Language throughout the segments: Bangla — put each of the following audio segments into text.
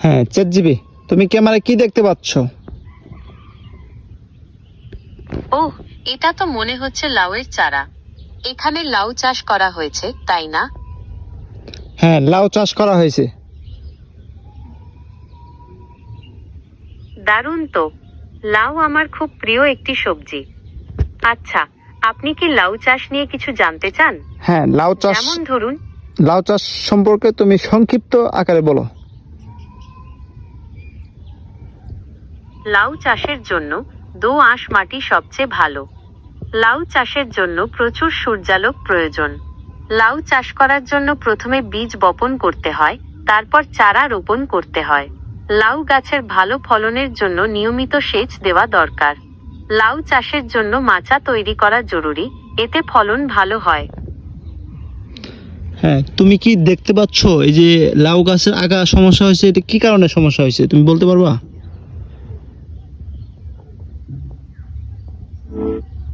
হ্যাঁ চেট জিবি তুমি ক্যামেরায় কি দেখতে পাচ্ছ? ও এটা তো মনে হচ্ছে লাউয়ের চারা। এখানে লাউ চাষ করা হয়েছে তাই না? হ্যাঁ লাউ চাষ করা হয়েছে। দারুণ তো। লাউ আমার খুব প্রিয় একটি সবজি। আচ্ছা আপনি কি লাউ চাষ নিয়ে কিছু জানতে চান? হ্যাঁ লাউ চাষ যেমন ধরুন। লাউ চাষ সম্পর্কে তুমি সংক্ষিপ্ত আকারে বলো। লাউ চাষের জন্য দো আঁশ মাটি সবচেয়ে ভালো। লাউ চাষের জন্য প্রচুর সূর্যালোক প্রয়োজন। লাউ চাষ করার জন্য প্রথমে বীজ বপন করতে হয়, তারপর চারা রোপণ করতে হয়। লাউ গাছের ভালো ফলনের জন্য নিয়মিত সেচ দেওয়া দরকার। লাউ চাষের জন্য মাচা তৈরি করা জরুরি, এতে ফলন ভালো হয়। হ্যাঁ তুমি কি দেখতে পাচ্ছ এই যে লাউ গাছের আগা সমস্যা হয়েছে? এটা কি কারণে সমস্যা হয়েছে? তুমি বলতে পারবা?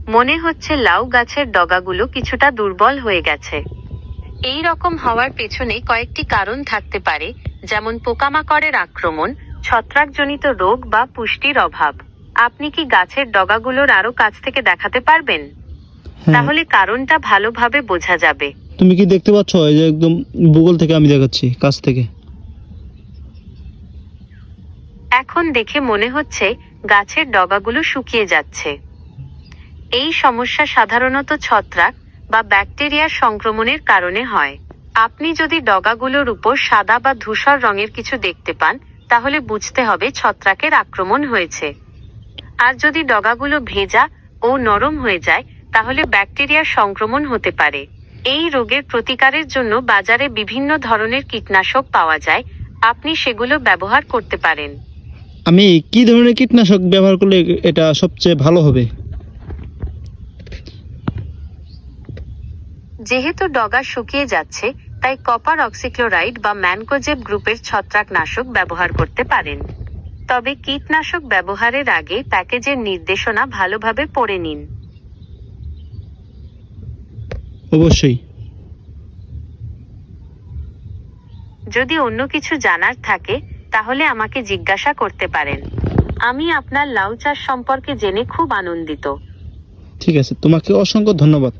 মনে হচ্ছে লাউ গাছের ডগাগুলো কিছুটা দুর্বল হয়ে গেছে। এই রকম হওয়ার পেছনে কয়েকটি কারণ থাকতে পারে যেমন পোকামাকড়ের আক্রমণ ছত্রাকজনিত রোগ বা পুষ্টির অভাব। আপনি কি গাছের ডগাগুলোর আরও কাছ থেকে দেখাতে পারবেন? তাহলে কারণটা ভালোভাবে বোঝা যাবে। তুমি কি দেখতে পাচ্ছ? এই যে একদম ভূগোল থেকে আমি দেখাচ্ছি কাছ থেকে। এখন দেখে মনে হচ্ছে গাছের ডগাগুলো শুকিয়ে যাচ্ছে। এই সমস্যা সাধারণত ছত্রাক বা ব্যাকটেরিয়ার সংক্রমণের কারণে হয়। আপনি যদি ডগাগুলোর উপর সাদা বা ধূসর রঙের কিছু দেখতে পান, তাহলে বুঝতে হবে ছত্রাকের আক্রমণ হয়েছে। আর যদি ডগাগুলো ভেজা ও নরম হয়ে যায়, তাহলে ব্যাকটেরিয়ার সংক্রমণ হতে পারে। এই রোগের প্রতিকারের জন্য বাজারে বিভিন্ন ধরনের কীটনাশক পাওয়া যায়। আপনি সেগুলো ব্যবহার করতে পারেন। আমি কি ধরনের কীটনাশক ব্যবহার করলে এটা সবচেয়ে ভালো হবে? যেহেতু ডগা শুকিয়ে যাচ্ছে তাই কপার অক্সিক্লোরাইড বা ম্যানকোজেব গ্রুপের ছত্রাকনাশক ব্যবহার করতে পারেন। তবে কীটনাশক ব্যবহারের আগে প্যাকেজের নির্দেশনা ভালোভাবে পড়ে নিন। অবশ্যই। যদি অন্য কিছু জানার থাকে তাহলে আমাকে জিজ্ঞাসা করতে পারেন। আমি আপনার লাউ চাষ সম্পর্কে জেনে খুব আনন্দিত। ঠিক আছে তোমাকে অসংখ্য ধন্যবাদ।